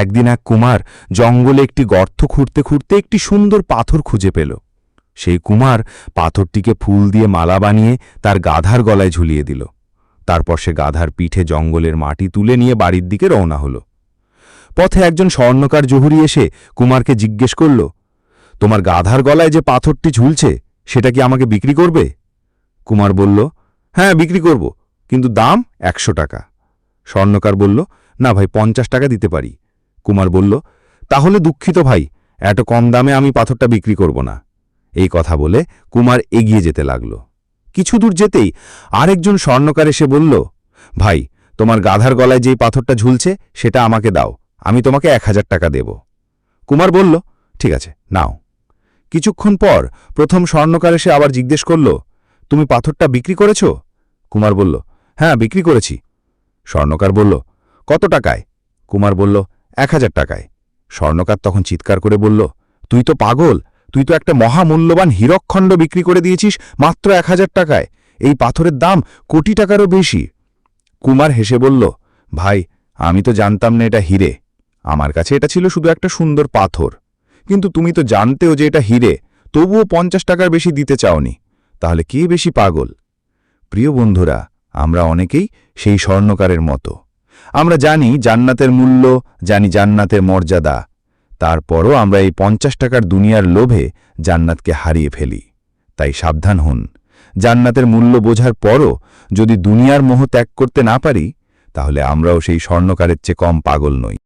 একদিন এক কুমার জঙ্গলে একটি গর্ত খুঁড়তে খুঁড়তে একটি সুন্দর পাথর খুঁজে পেল। সেই কুমার পাথরটিকে ফুল দিয়ে মালা বানিয়ে তার গাধার গলায় ঝুলিয়ে দিল। তারপর সে গাধার পিঠে জঙ্গলের মাটি তুলে নিয়ে বাড়ির দিকে রওনা হল। পথে একজন স্বর্ণকার জহুরি এসে কুমারকে জিজ্ঞেস করল, তোমার গাধার গলায় যে পাথরটি ঝুলছে, সেটা কি আমাকে বিক্রি করবে? কুমার বলল হ্যাঁ বিক্রি করব, কিন্তু দাম একশো টাকা। স্বর্ণকার বলল, না ভাই, পঞ্চাশ টাকা দিতে পারি। কুমার বলল, তাহলে দুঃখিত ভাই, এত কম দামে আমি পাথরটা বিক্রি করব না। এই কথা বলে কুমার এগিয়ে যেতে লাগল। কিছু দূর যেতেই আরেকজন স্বর্ণকার এসে বলল, ভাই, তোমার গাধার গলায় যেই পাথরটা ঝুলছে, সেটা আমাকে দাও, আমি তোমাকে এক হাজার টাকা দেব। কুমার বলল, ঠিক আছে, নাও। কিছুক্ষণ পর প্রথম স্বর্ণকার এসে আবার জিজ্ঞেস করল, তুমি পাথরটা বিক্রি করেছ? কুমার বলল হ্যাঁ বিক্রি করেছি। স্বর্ণকার বলল, কত টাকায়? কুমার বলল এক হাজার টাকায়। স্বর্ণকার তখন চিৎকার করে বলল, তুই তো পাগল, তুই তো একটা মহামূল্যবান হীরকখণ্ড বিক্রি করে দিয়েছিস মাত্র এক হাজার টাকায়। এই পাথরের দাম কোটি টাকারও বেশি। কুমার হেসে বলল, ভাই, আমি তো জানতাম না এটা হিরে। আমার কাছে এটা ছিল শুধু একটা সুন্দর পাথর। কিন্তু তুমি তো জানতেও যে এটা হিরে, তবুও পঞ্চাশ টাকার বেশি দিতে চাওনি। তাহলে কে বেশি পাগল? প্রিয় বন্ধুরা, আমরা অনেকেই সেই স্বর্ণকারের মতো। আমরা জানি জান্নাতের মূল্য, জানি জান্নাতের মর্যাদা। তারপরও আমরা এই পঞ্চাশ টাকার দুনিয়ার লোভে জান্নাতকে হারিয়ে ফেলি। তাই সাবধান হন। জান্নাতের মূল্য বোঝার পরও যদি দুনিয়ার মোহ ত্যাগ করতে না পারি, তাহলে আমরাও সেই স্বর্ণকারের চেয়ে কম পাগল নই।